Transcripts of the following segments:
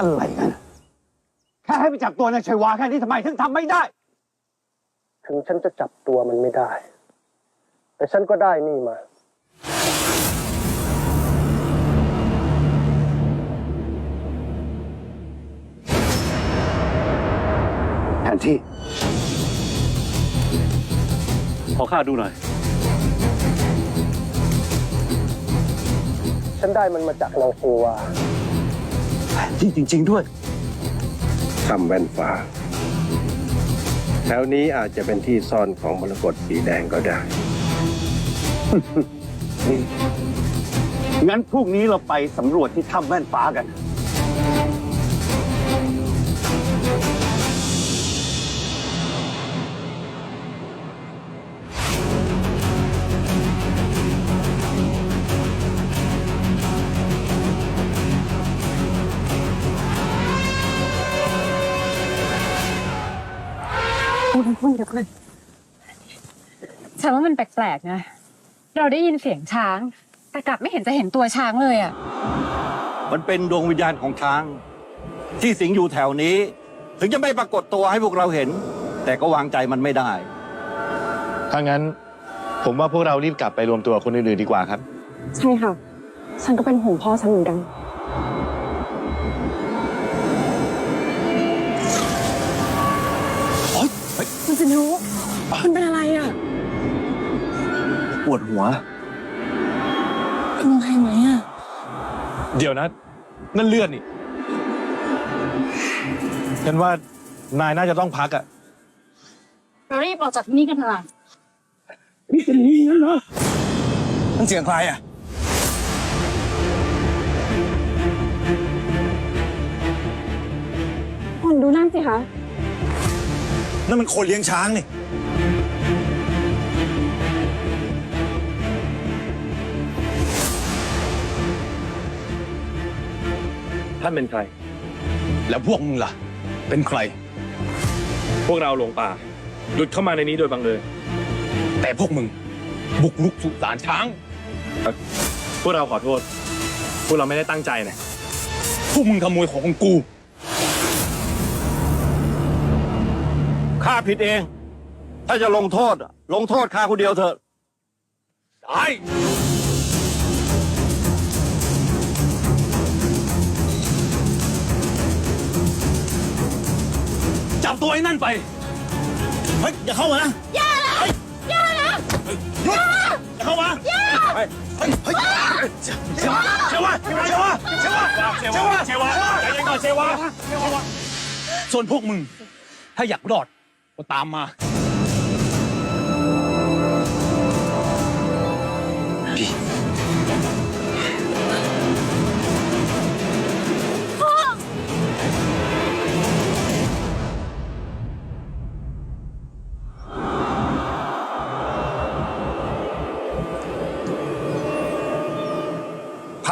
อะไรกัน แค่ให้ไปจับตัวนายชัยวาแค่นี้ทำไมถึงทำไม่ได้ ถึงฉันจะจับตัวมันไม่ได้ แต่ฉันก็ได้นี่มา แผนที่ ขอข้าดูหน่อย ฉันได้มันมาจากนางเทวาแผน ที่จริง ๆ ด้วยถ้ำแว่นฟ้า แถวนี้อาจจะเป็นที่ซ่อนของมรกตสีแดงก็ได้ งั้นพรุ่งนี้เราไปสำรวจที่ถ้ำแว่นฟ้ากัน ฉันว่ามันแปลกๆนะ เราได้ยินเสียงช้าง แต่กลับไม่เห็นจะเห็นตัวช้างเลยอะ มันเป็นดวงวิญญาณของช้าง ที่สิงอยู่แถวนี้ ถึงจะไม่ปรากฏตัวให้พวกเราเห็น แต่ก็วางใจมันไม่ได้ ถ้างั้น ผมว่าพวกเรารีบกลับไปรวมตัวคนอื่นๆดีกว่าครับ ใช่ค่ะ ฉันก็เป็นห่วงพ่อฉันเหมือนกันมัน ปวดหัวเป็นยังไงไหมอะ เดี๋ยวนะ นั่นเลือดนี่ฉันว่านายน่าจะต้องพักอะเรารีบออกจากที่นี่กันเถอะมันเสียงใครอะคนดูนั่นสิคะ นั่นมันคนเลี้ยงช้างนี่ ท่านเป็นใคร แล้วพวกมึงล่ะ เป็นใคร พวกเราหลงป่า หลุดเข้ามาในนี้โดยบังเอิญแต่พวกมึง บุกรุกสุสานช้าง พวกเราขอโทษ พวกเราไม่ได้ตั้งใจนะพวกมึงขโมยของของกู ข้าผิดเอง ถ้าจะลงโทษ ลงโทษข้าคนเดียวเถอะได้ จับตัวไอ้นั่นไป เฮ้ย อย่าเข้ามานะอย่านะอย่านะหยุดอย่าเข้ามาอย่าเฮ้ยเฮ้ยเฮ้ยเชวาเชวาเชวาเชวาเชวาเชวาเชวาใจเย็นก่อนเชวาส่วนพวกมึง ถ้าอยากรอดก็ตามมา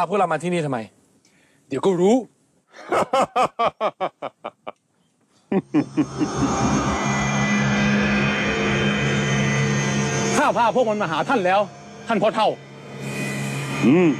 พาพวกเรามาที่นี่ทำไม เดี๋ยวก็รู้ ข้าพาพวกมันมาหาท่านแล้ว ท่านพ่อเท่า อืม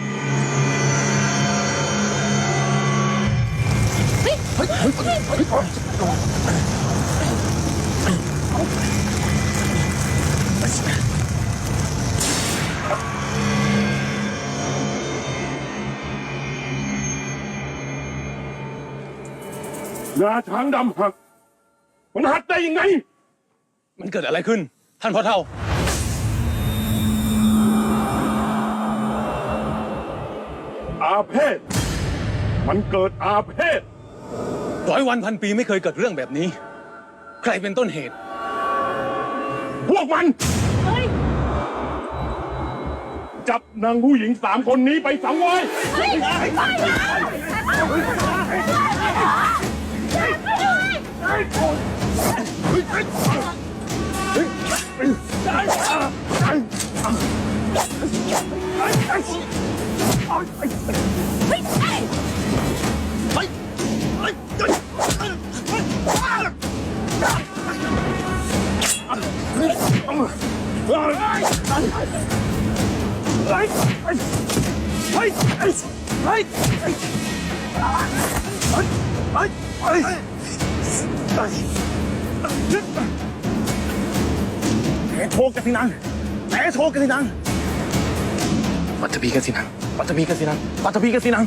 งาช้างดำหัก มันหักได้ยังไง มันเกิดอะไรขึ้น ท่านพ่อเท่า อาเพศ มันเกิดอาเพศ ร้อยวันพันปีไม่เคยเกิดเรื่องแบบนี้ ใครเป็นต้นเหตุ พวกมันจับนางผู้หญิงสามคนนี้ไปสังเวย เฮ้ยเฮ้ยเ Hey! แผลโชกกันสินังแผลโชกกันสินังปัตตพีกันสินังปัตตพีกันสินังปัตตพีกันสินัง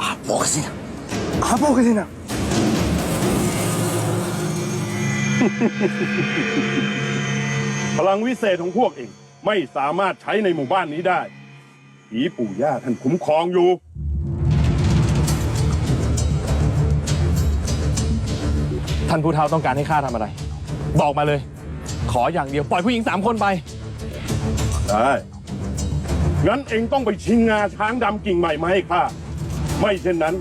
อาโปกันสินังอาโปกันสินังพลังวิเศษของพวกเอง ไม่สามารถใช้ในหมู่บ้านนี้ได้ผีปู่ย่าท่านคุ้มครองอยู่ ท่านผู้เฒ่าต้องการให้ข้าทำอะไร บอกมาเลย ขออย่างเดียว ปล่อยผู้หญิงสามคนไป ได้งั้นเองต้องไปชิงงาช้างดำกิ่งใหม่มาให้ข้า ไม่เช่นนั้น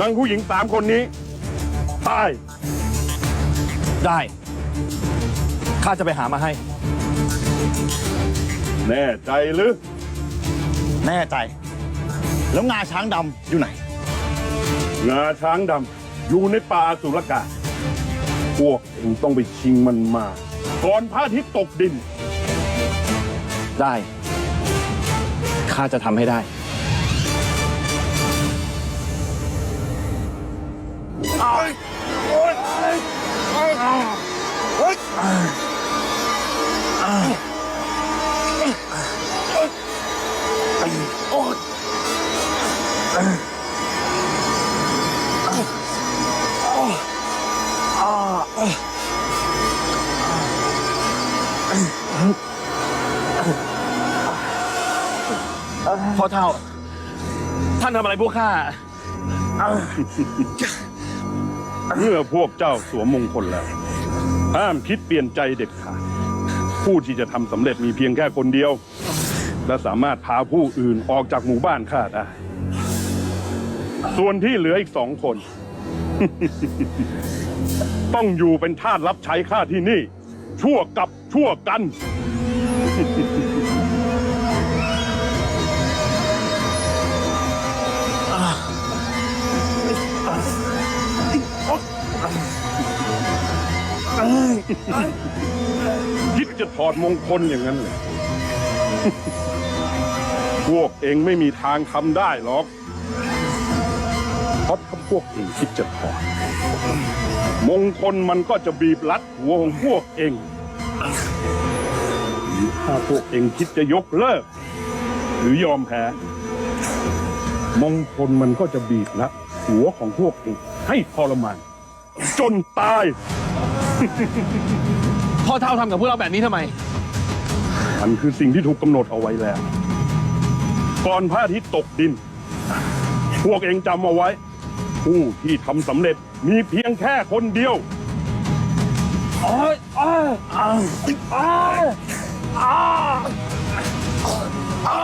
นางผู้หญิงสามคนนี้ตาย ได้ ข้าจะไปหามาให้ แน่ใจหรือ แน่ใจ แล้วงาช้างดำอยู่ไหน งาช้างดำอยู่ในป่าสุรกา พวกเองต้องไปชิงมันมา ก่อนพระอาทิตย์ตกดิน ได้ ข้าจะทำให้ได้ พ่อเท่า ท่านทำอะไรพวกข้า เมื่อพวกเจ้าสวมมงคลแล้ว ห้ามคิดเปลี่ยนใจเด็ดขาด ผู้ที่จะทำสำเร็จมีเพียงแค่คนเดียว และสามารถพาผู้อื่นออกจากหมู่บ้านข้าได้ ส่วนที่เหลืออีกสองคน ต้องอยู่เป็นทาสรับใช้ข้าที่นี่ ชั่วกับชั่วกัน ถอดมงคลอย่างนั้นเลยพวกเองไม่มีทางทำได้หรอกเพราะถ้าพวกเองคิดจะถอดมงคลมันก็จะบีบรัดหัวของพวกเอง ถ้าพวกเองคิดจะยกเลิก หรือยอมแพ้ มงคลมันก็จะบีบรัดหัวของพวกเองให้ทรมาน จนตาย พ่อเท่าทำกับพวกเราแบบนี้ทำไม มันคือสิ่งที่ถูกกำหนดเอาไว้แล้ว ก่อนพระอาทิตย์ตกดิน พวกเองจำเอาไว้ ผู้ที่ทำสำเร็จมีเพียงแค่คนเดียวอ้า